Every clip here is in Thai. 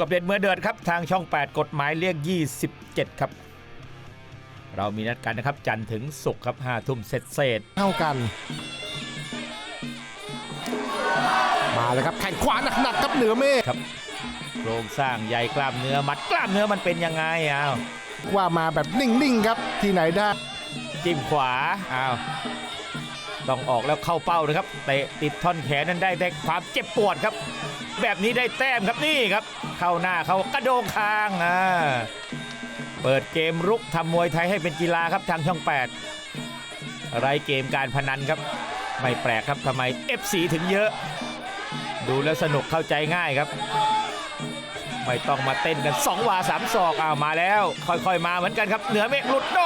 กับเด็ดเมื่อเดือดครับทางช่อง 8 กฎหมายเรียก 27 ครับ เรามีนัดกันนะครับ จันทร์ถึงศุกร์ครับ5ทุ่มเสร็จเสร็จเท่ากัน มาเลยครับแข่งขวาหนักๆครับเหนือเมฆครับโครงสร้างใหญ่กล้ามเนื้อมัดกล้ามเนื้อมันเป็นยังไงอ้าวว่ามาแบบนิ่งๆครับที่ไหนได้ จิ้มขวาอ้าว ต้องออกแล้วเข้าเป้านะครับเตะติดท่อนแขนนั้นได้ได้ความเจ็บปวดครับ แบบนี้ได้แต้มครับนี่ครับ เข้าหน้าเขากระโดงคางอ่าเปิดเกมรุกทำมวยไทยให้เป็นกีฬาครับทางช่อง 8 ไรเกมการพนันครับ ไม่แปลกครับทำไม FC ถึงเยอะ ดูแล้วสนุกเข้าใจง่ายครับ ไม่ต้องมาเต้นกัน2วาสามศอกอ้าวมาแล้ว ค่อยๆมาเหมือนกันครับ เหนือเมฆหลุดโด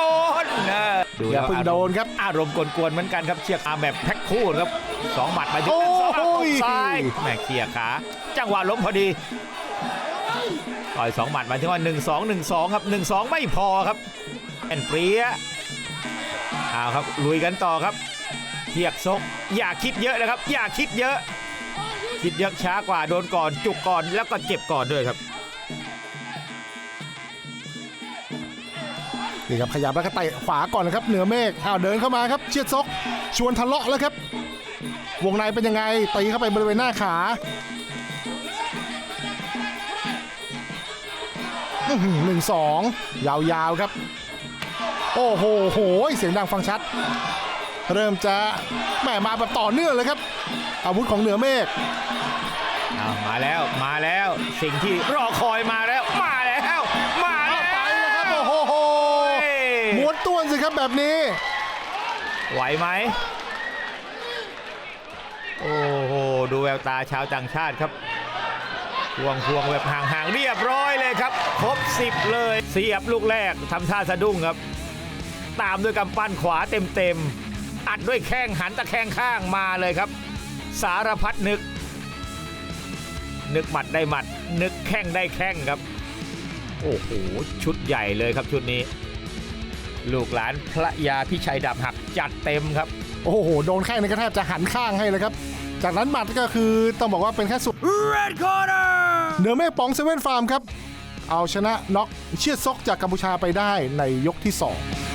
นนะดูอย่าแล้วเพิ่งโดนครับอารมณ์กวนๆเหมือนกันครับเชือกอาแบบแพ็คคู่ครับสองหมัดไปถึงโอ้สองโหหมัดตบซ้ายแม่เขี่ยขาจังหวะล้มพอดีต่อยสองหมัดหมายถึงว่า1 2 1 2ครับ1 2ไม่พอครับแอนเปรียเอาครับลุยกันต่อครับเทียกซกอย่าคิดเยอะนะครับ อย่าคิดเยอะ คิดเยอะช้ากว่าโดนก่อนจุกก่อนแล้วก็เจ็บก่อนด้วยครับ นี่ครับขยับแล้วก็เตะขวาก่อนนะครับเหนือเมฆอ้าวเดินเข้ามาครับเชียดซกชวนทะเลาะแล้วครับ วงในเป็นยังไงตีเข้าไปบริเวณหน้าขาหนึ่งสองยาวๆครับ โอ้โหโหเสียงดังฟังชัด เริ่มจะแหมมาแบบต่อเนื่องเลยครับ อาวุธของเหนือเมฆมาแล้วมาแล้วสิ่งที่รอคอยมา ครับแบบนี้ ไหวไหม โอ้โห ดูแววตาชาวต่างชาติครับพวงพวงแบบห่างๆ เรียบร้อยเลยครับ ครบ 10 เลย เสียบลูกแรกทำท่าสะดุ้งครับ ตามด้วยกำปั้นขวาเต็มๆ อัดด้วยแข้งหันตะแคงข้างมาเลยครับ สารพัดนึก นึกหมัดได้หมัด นึกแข้งได้แข้งครับ โอ้โห ชุดใหญ่เลยครับชุดนี้ ลูกหลานพระยาพิชัยดับหักจัดเต็มครับ โอ้โห โดนแข้งในกระแทบจะหันข้างให้เลยครับ จากนั้นหมัดก็คือต้องบอกว่าเป็นแค่สุด Red Corner เหนือเมฆปองเซเว่นฟาร์มครับ เอาชนะน็อกเชียดซกจากกัมพูชาไปได้ในยกที่ 2